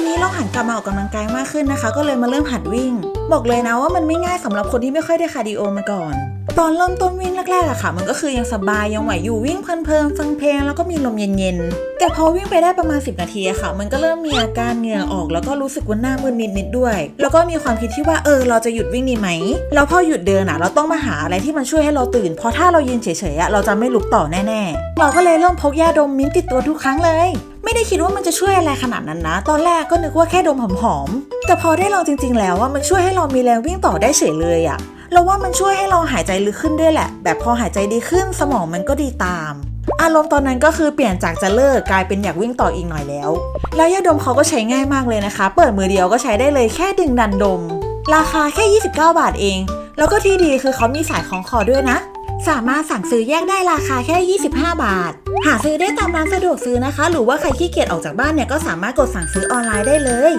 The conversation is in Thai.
อนนี้เราหันกลับมาออกกำลังกายมากขึ้นนะคะ ก็เลยมาเริ่มหัดวิ่ง บอกเลยนะว่ามันไม่ง่ายสำหรับคนที่ไม่ค่อยได้คาร์ดิโอมาก่อน ตอนเริ่มต้นวิ่งแรกๆอะค่ะ มันก็คือยังสบายยังไหวอยู่วิ่งเพลินๆฟังเพลงแล้วก็มีลมเย็นๆ แต่พอวิ่งไปได้ประมาณ 10 นาทีอะค่ะ มันก็เริ่มมีอาการเหงื่อออก แล้วก็รู้สึกว่าหน้ามึนนิดๆด้วย แล้วก็มีความคิดที่ว่าเออเราจะหยุดวิ่งดีไหมแล้วพอหยุดเดินอะเราต้องมาหาอะไรที่มันช่วยให้เราตื่น เพราะถ้าเรายืนเฉยๆอะเราจะไม่ลุกต่อแน่ๆ เราก็เลยเริ่มพกยาดมมิ้นติดตัวทุกครั้งเลยไม่ได้คิดว่ามันจะช่วยอะไรขนาดนั้นนะ ตอนแรกก็นึกว่าแค่ดมหอมๆ แต่พอได้ลองจริงๆ แล้วว่ามันช่วยให้เรามีแรงวิ่งต่อได้เฉยเลยอะ เราว่ามันช่วยให้เราหายใจลึกขึ้นด้วยแหละ แบบพอหายใจดีขึ้นสมองมันก็ดีตาม อารมณ์ตอนนั้นก็คือเปลี่ยนจากจะเลิกกลายเป็นอยากวิ่งต่ออีกหน่อยแล้ว แล้วยาดมเขาก็ใช้ง่ายมากเลยนะคะ เปิดมือเดียวก็ใช้ได้เลยแค่ดึงดันดม ราคาแค่ 29 บาทเอง แล้วก็ที่ดีคือเขามีสายของคอด้วยนะ สามารถสั่งซื้อแยกได้ราคาแค่ 25 บาท หาซื้อได้ตามร้านสะดวกซื้อนะคะ หรือว่าใครขี้เกียจออกจากบ้านเนี่ยก็สามารถกดสั่งซื้อออนไลน์ได้เลย